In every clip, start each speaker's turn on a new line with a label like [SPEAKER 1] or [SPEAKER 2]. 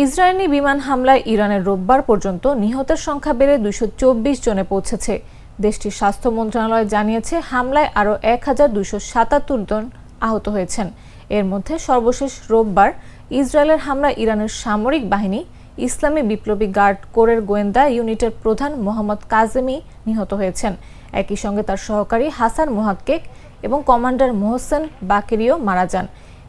[SPEAKER 1] Israeli বিমান হামলায় ইরানের রোববার পর্যন্ত নিহতের সংখ্যা বেড়ে দুশো চব্বিশ জনে পৌঁছেছে। দেশটির স্বাস্থ্য মন্ত্রণালয় জানিয়েছে, হামলায় আরও এক হাজার দুশো সাতাত্তর জন আহত হয়েছেন। এর মধ্যে সর্বশেষ রোববার ইসরায়েলের হামলায় ইরানের সামরিক বাহিনী ইসলামী বিপ্লবী গার্ড কোরের গোয়েন্দা ইউনিটের প্রধান মোহাম্মদ কাজেমি নিহত হয়েছেন। একই সঙ্গে তার সহকারী হাসান মোহাক্কেক এবং কমান্ডার মোহসেন বাকেরিও মারা যান।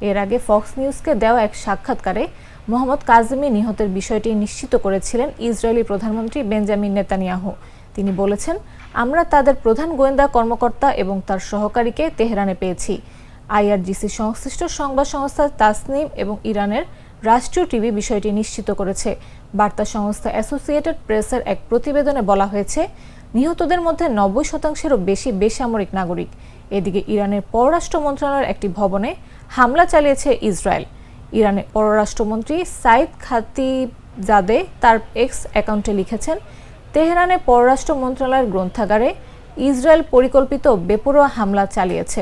[SPEAKER 1] এর আগে ফক্স নিউজকে দেওয়া এক সাক্ষাৎকারে মোহাম্মদ কাজেমি নিহতের বিষয়টি নিশ্চিত করেছিলেন ইসরায়েলি প্রধানমন্ত্রী বেঞ্জামিন নেতানিয়াহু। তিনি বলেছেন, আমরা তাদের প্রধান গোয়েন্দা কর্মকর্তা এবং তার সহকারীকে তেহরানে পেয়েছি। আইআরজিসি সংশ্লিষ্ট সংবাদ সংস্থা তাসনিম এবং ইরানের রাষ্ট্রীয় টিভি বিষয়টি নিশ্চিত করেছে। বার্তা সংস্থা অ্যাসোসিয়েটেড প্রেসের এক প্রতিবেদনে বলা হয়েছে নিহতদের মধ্যে নব্বই শতাংশেরও বেশি বেসামরিক নাগরিক। এদিকে ইরানের পররাষ্ট্র মন্ত্রণালয়ের একটি ভবনে হামলা চালিয়েছে ইসরায়েল। ইরানের পররাষ্ট্রমন্ত্রী সাইদ খাতিবজাদে তার এক্স অ্যাকাউন্টে লিখেছেন তেহরানে পররাষ্ট্র মন্ত্রণালয়ের গ্রন্থাগারে ইসরায়েল পরিকল্পিত বেপরোয়া হামলা চালিয়েছে।